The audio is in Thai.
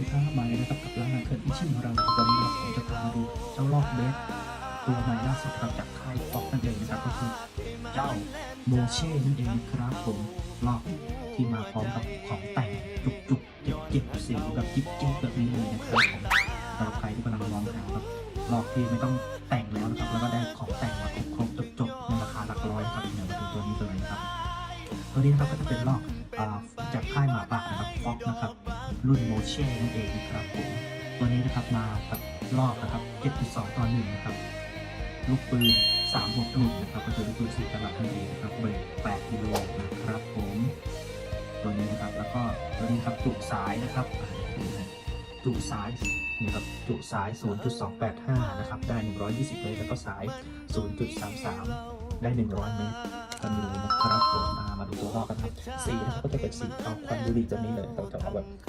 ดีครับมาเลยนะครับกับร้านอาเคิร์อิชิของเราตอนนี้เราผมจะพามาดูเจ้าลอกเบสตัวใหม่ล่าสุดครับจากค่ายฟ็อกนั่นเองนะครับก็คือเจ้าโมเช่นั่นเองครับผมลอกที่มาพร้อมกับของแต่งจุกจุกๆเก็บเก็บสีแบบจิ๊บจิ๊บแบบนี้เลยนะครับผมสำหรับใครที่กำลังมองหาครับลอกที่ไม่ต้องแต่งแล้วนะครับแล้วก็ได้ของแต่งมาครบๆจบๆในราคาหลักร้อยนะครับเดี๋ยวมาดูตัวนี้กันเลยครับตัวนี้นะครับก็จะเป็นลอกจากค่ายหมาป่านะครับฟ็อกนะครับ รุ่นโมเช่นั่นเองนะครับผมตัวนี้นะครับมากับรอบนะครับ 7.2 ต่อ1นะครับลูกปืน3บวก1นะครับก็จะลูกปืน4ตลับนั่นเองนะครับเบรก8กิโลนะครับผมตัวนี้นะครับแล้วก็ตัวนี้ครับจุสายนะครับจุสายนี่ครับจุสาย 0.285 นะครับได้ 120 เมตรแล้วก็สาย 0.33 ได้ 100 เมตรกันเลยนะครับผมมาดูตัวรอบกันครับสีนะครับก็จะเป็นสีเทาควันบุหรี่ตัวนี้เลยเราจะเอาแบบ